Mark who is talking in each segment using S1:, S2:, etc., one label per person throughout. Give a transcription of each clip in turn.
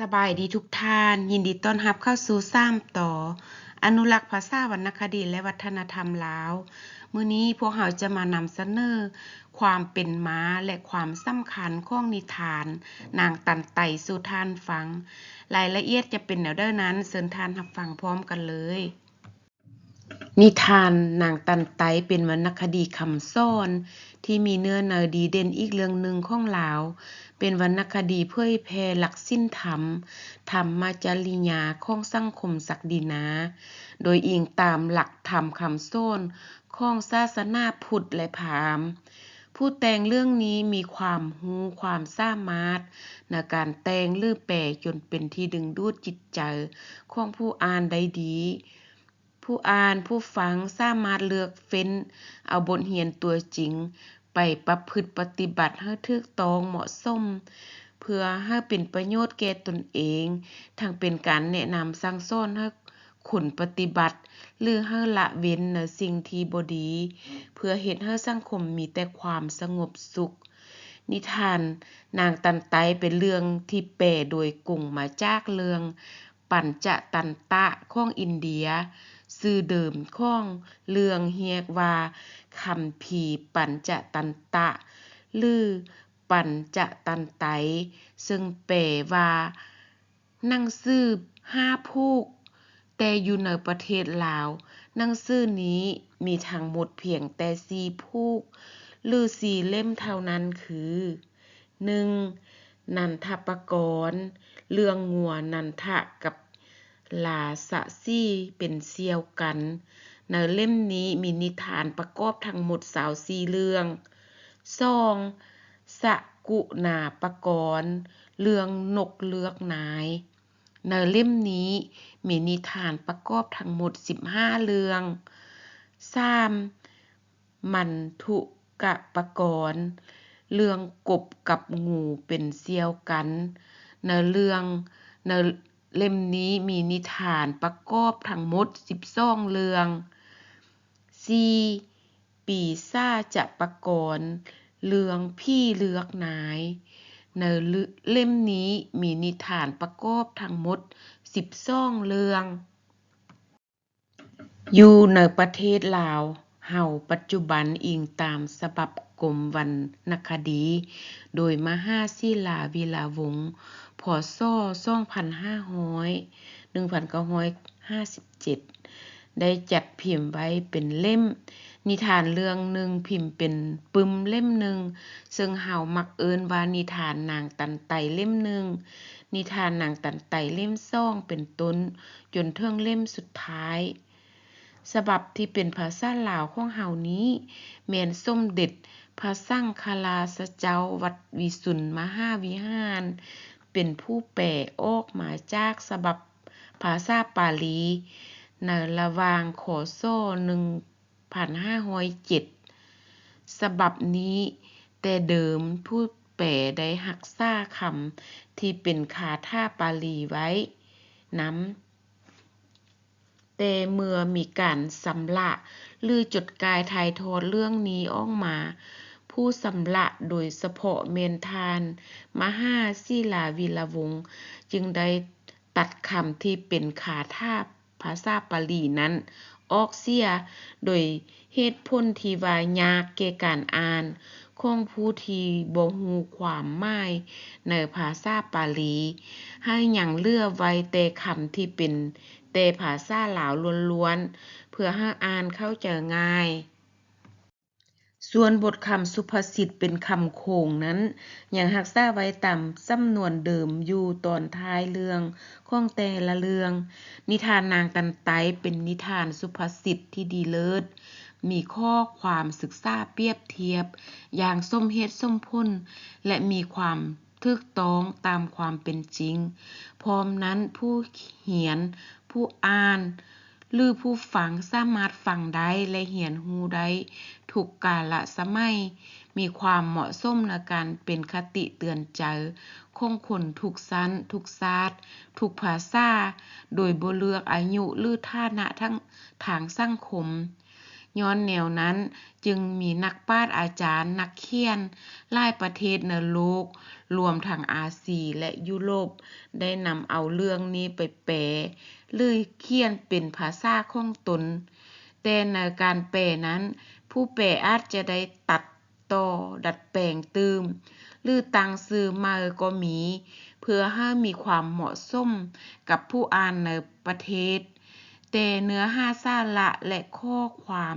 S1: สบายดีทุกท่าน ยินดีต้อนรับเข้าสู่ซ้ำต่อ อนุรักษ์ภาษาวรรณคดีและวัฒนธรรมลาวมื้อนี้พวกเราจะมานำเสนอความเป็นม้าและความสำคัญของนิทาน นางตันไตสู่ท่านฟัง รายละเอียดจะเป็นแนวเด้อนั้นเชิญท่านรับฟังพร้อมกันเลย นิทานนางตันไตเป็นวรรณคดีคำสอน ที่มีเนื้อเนอดีเด่นอีกเรื่องหนึ่งของลาว เป็นวรรณคดีเผยแพร่หลักสิ้นธรรม ธรรมจริยาของสังคมศักดินา โดยอิงตามหลักธรรมคำสอนของศาสนาพุทธและพราหมณ์ผู้แต่งเรื่องนี้มีความรู้ความสามารถในการแต่งหรือแปลจนเป็นที่ดึงดูดจิตใจของผู้อ่านได้ดี ผู้อ่านผู้ฟังสามารถเลือกเฟ้น เอาบทเรียนตัวจริง ไปประพฤติปฏิบัติให้ถูกต้องเหมาะสมเพื่อให้เป็นประโยชน์แก่ตนเอง ทั้งเป็นการแนะนำสั่งสอนให้คนปฏิบัติ หรือให้ละเว้นในสิ่งที่บ่ดี เพื่อเฮ็ดให้สังคมมีแต่ความสงบสุข นิทานนางตันไตเป็นเรื่องที่แปลโดยกุ่งมาจากเรื่อง ปัญจตันตะของอินเดีย ชื่อเดิมข้องเรื่องเรียกว่า คัมภีร์ปัญจตันตะ หรือปัญจตันไต ซึ่งแปลว่า หนังสือห้าพูก แต่อยู่ในประเทศลาว หนังสือนี้มีทั้งหมดเพียงแต่สี่พูก หรือสี่เล่มเท่านั้นคือ 1. นันทปกรณ์ เรื่องงัวนันทะกับ ลาสะซี่เป็นเสี่ยวกัน ในเล่มนี้มีนิทานประกอบทั้งหมด24เรื่อง 2. สกุณาปกรณ์เรื่องนกเลือกนาย ในเล่มนี้มีนิทานประกอบทั้งหมด 15 เรื่อง 3. มันทุกะปกรณ์เรื่องกบกับงูเป็นเสี่ยวกัน ในเรื่องใน เล่มนี้มีนิทานประกอบทั้งหมด12เรื่อง 4. ปีศาจะประกรณ์เรื่องผีเลือกนาย ในเล่มนี้มีนิทานประกอบทั้งหมด12เรื่อง อยู่ในประเทศลาวเฮาปัจจุบันอิงตามฉบับกรมวรรณคดี โดยมหาศิลาวิลาวงศ์ พ.ศ.2500 1957ได้จัดพิมพ์ไว้เป็นเล่ม นิทานเรื่องหนึ่งพิมพ์เป็นปึมเล่มหนึ่งซึ่งเฮามักเอิ้นว่านิทานนางตันไตเล่มหนึ่งนิทานนางตันไตเล่มสองเป็นต้นจนถึงเล่มสุดท้ายฉบับที่เป็นภาษาลาวของเฮานี้แม่นส้มเด็จพระสังฆราชเจ้าวัดวิสุทธิมหาวิหาร เป็นผู้แปลออกมาจากฉบับภาษาปาลีในระหว่างค.ศ.1507ฉบับนี้ แต่เดิมผู้แปลได้รักษาคำที่เป็นคาถาปาลีไว้น้ำแต่เมื่อมีการชำระหรือจดกายถ่ายทอดเรื่องนี้ออกมา ผู้ชำระโดยเฉพาะแม่นทาน มหาศิลาวิลาวงศ์จึงได้ตัดคำที่เป็นคาถาภาษาปาลีนั้น ออกเสีย โดยเหตุผลที่ว่ายากแก่การอ่านของผู้ที่บ่รู้ความหมายในภาษาปาลี ให้ยังเลือไว้แต่คำที่เป็นแต่ภาษาลาวล้วนๆ เพื่อให้อ่านเข้าใจง่าย ส่วนบทคำสุภาษิตเป็นคำโขงนั้นอยังรักษาไว้ตามสำนวนเดิมอยู่ตอนท้ายเรื่องข้องแต่ละเรื่อง นิทานนางตันไตเป็นนิทานสุภาษิตที่ดีเลิศมีข้อความศึกษาเปรียบเทียบ อย่างสมเหตุสมผลและมีความถูกต้องตามความเป็นจริง พร้อมนั้นผู้เรียนผู้อ่าน หรือผู้ฟังสามารถฟังได้และเหียนหูได้ถูกกาลสมัย มีความเหมาะสมในการเป็นคติเตือนใจคงคนทุกสั้น ทุกซาติทุกภาษา โดยบ่เลือกอายุหรือฐานะทางสังคม ย้อนแนวนั้นจึงมีนักปราชญ์อาจารย์ นักเขียนหลายประเทศในโลก รวมทั้งอาซีและยุโรป ได้นำเอาเรื่องนี้ไปแปลหรือเขียนเป็นภาษาของตน แต่ในการแปลนั้น ผู้แปลอาจจะได้ตัดต่อดัดแปลงตืมหรือตั้งชื่อม่ก็มี เพื่อให้มีความเหมาะสมกับผู้อ่านในประเทศ แต่เนื้อหาสาระและข้อความ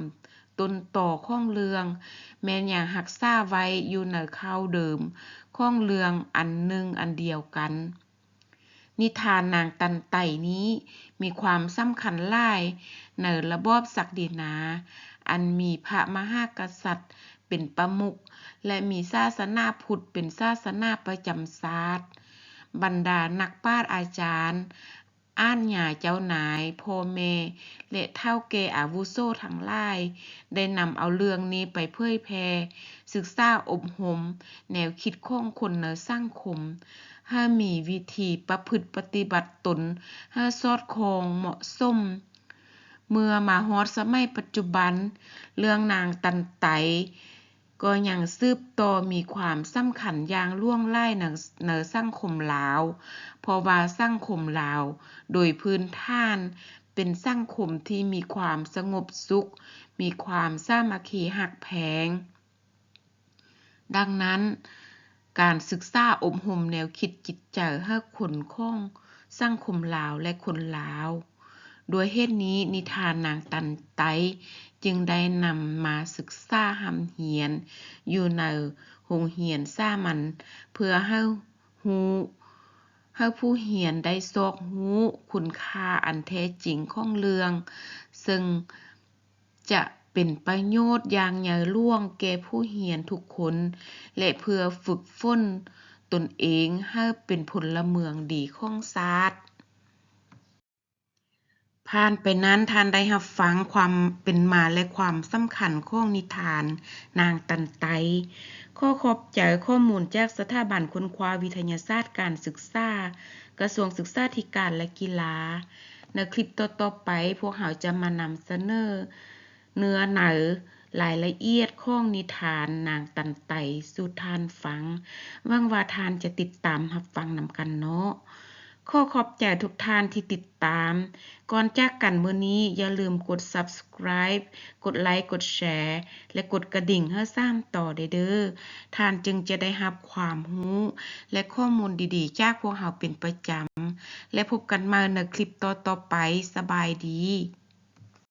S1: ต้นต่อข้องเรื่อง แม่นยังรักษาไว้อยู่ในข่าวเดิม ข้องเรื่องอันหนึ่งอันเดียวกัน นิทานนางตันไตนี้มีความสำคัญหลายในระบอบศักดินา อันมีพระมหากษัตริย์เป็นประมุขและมีศาสนาพุทธเป็นศาสนาประจำชาติบรรดานักปราชญ์อาจารย์ อ้านหญ้าเจ้านาย พ่อแม่ และเฒ่าแก่อาวุโสทั้งหลาย ได้นำเอาเรื่องนี้ไปเผยแพร่ ศึกษาอบรม แนวคิดของคนในสังคม ให้มีวิธีประพฤติปฏิบัติตน ให้สอดคล้องเหมาะสมเมื่อมาฮอดสมัยปัจจุบัน เรื่องนางตันไต ก็ยังสืบต่อมีความสำคัญอย่างล่วงไลัยในในสังคมลาว เพราะว่าสังคมลาว โดยพื้นฐานเป็นสังคมที่มีความสงบสุข มีความสามัคคีรักแพง ดังนั้น การศึกษาอบรมแนวคิดจิตใจให้คนของสังคมลาวและคนลาว ด้วยเหตุนี้นิทานนางตันไตจึงได้นำมาศึกษาร่ำเรียน อยู่ในโรงเรียนสามัญเพื่อให้รู้ให้ผู้เรียนได้ซอกรู้คุณค่าอันแท้จริงของเรื่อง ซึ่งจะเป็นประโยชน์อย่างใหญ่หลวงแก่ผู้เรียนทุกคน และเพื่อฝึกฝนตนเองให้เป็นพลเมืองดีของชาติ ผ่านไปนั้นท่านได้รับฟังความเป็นมาและความสำคัญของนิทาน นางตันไต ข้อขอบใจข้อมูลจากสถาบันค้นคว้าวิทยาศาสตร์การศึกษา กระทรวงศึกษาธิการและกีฬา ในคลิปต่อๆไปพวกเราจะมานำเสนอ เนื้อหนังรายละเอียดของนิทานนางตันไตสู่ท่านฟังหวังว่าทานจะติดตามรับฟังนำกันเนาะ ขอขอบใจทุกท่านที่ติดตาม ก่อนจากกันมื้อนี้อย่าลืมกด Subscribe กดไลค์ กดแชร์ และกดกระดิ่งเพื่อสร้างต่อได้เด้อท่านจึงจะได้รับความรู้ และข้อมูลดีๆ จากพวกเราเป็นประจำ และพบกันใหม่ในคลิปต่อๆไป สบายดี